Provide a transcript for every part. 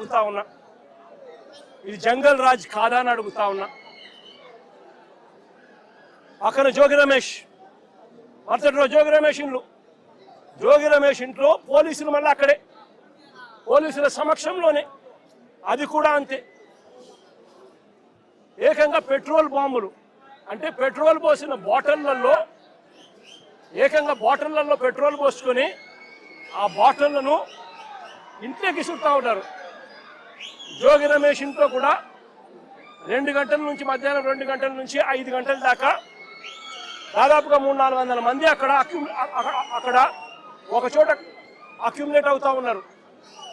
అడుగుతా ఉన్నా. ఇది జంగల్ రాజ్ కాదా అని అడుగుతా ఉన్నా. అక్కడ జోగి రమేష్. మరుసటి రోజు జోగి రమేష్ ఇండ్లు. జోగి రమేష్ ఇంట్లో పోలీసులు మళ్ళీ అక్కడే. పోలీసుల సమక్షంలోనే. అది కూడా అంతే. ఏకంగా పెట్రోల్ బాంబులు. అంటే పెట్రోల్ పోసిన బాటిళ్ళలో ఏకంగా బాటిళ్ళలో పెట్రోల్ పోసుకొని ఆ బాటిళ్ళను ఇంట్లోకి చుట్టా ఉంటారు. జోగి రమేష్ ఇంట్లో కూడా రెండు గంటల నుంచి మధ్యాహ్నం రెండు గంటల నుంచి ఐదు గంటల దాకా దాదాపుగా మూడు నాలుగు వందల మంది అక్కడ అక్యు- అక్కడ- అక్కడ ఒక చోట అక్యుములేట్ అవుతా ఉన్నారు.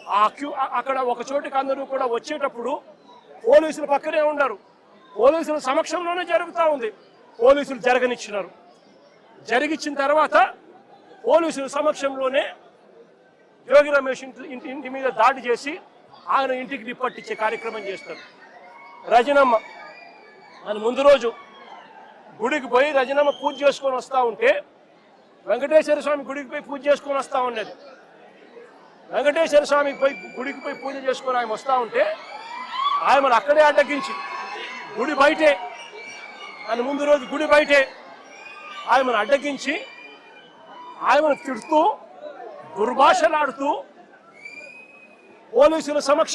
ఆ అక్యు అక్కడ ఒక చోటికి అందరూ కూడా వచ్చేటప్పుడు పోలీసులు పక్కనే ఉన్నారు పోలీసుల సమక్షంలోనే జరుగుతూ ఉంది. పోలీసులు జరగనిచ్చినారు. జరిగిచ్చిన తర్వాత పోలీసుల సమక్షంలోనే యోగి రమేష్ ఇంటి ఇంటి ఇంటి మీద దాడి చేసి ఆయన ఇంటికి నిప్పట్టించే కార్యక్రమం చేస్తారు. రజనమ్మ ఆయన ముందు రోజు గుడికి పోయి రజనమ్మ పూజ చేసుకొని వస్తూ ఉంటే వెంకటేశ్వర స్వామి గుడికి పోయి పూజ చేసుకొని వస్తూ ఉండేది. వెంకటేశ్వర స్వామికి పోయి గుడికి పోయి పూజ చేసుకొని ఆయన వస్తూ ఉంటే ఆమెను అక్కడే అడ్డగించి గుడి బయటే ఆయన ముందు రోజు గుడి బయటే ఆయనను అడ్డగించి ఆమెను తిడుతూ దుర్భాషలాడుతూ పోలీసుల సమక్ష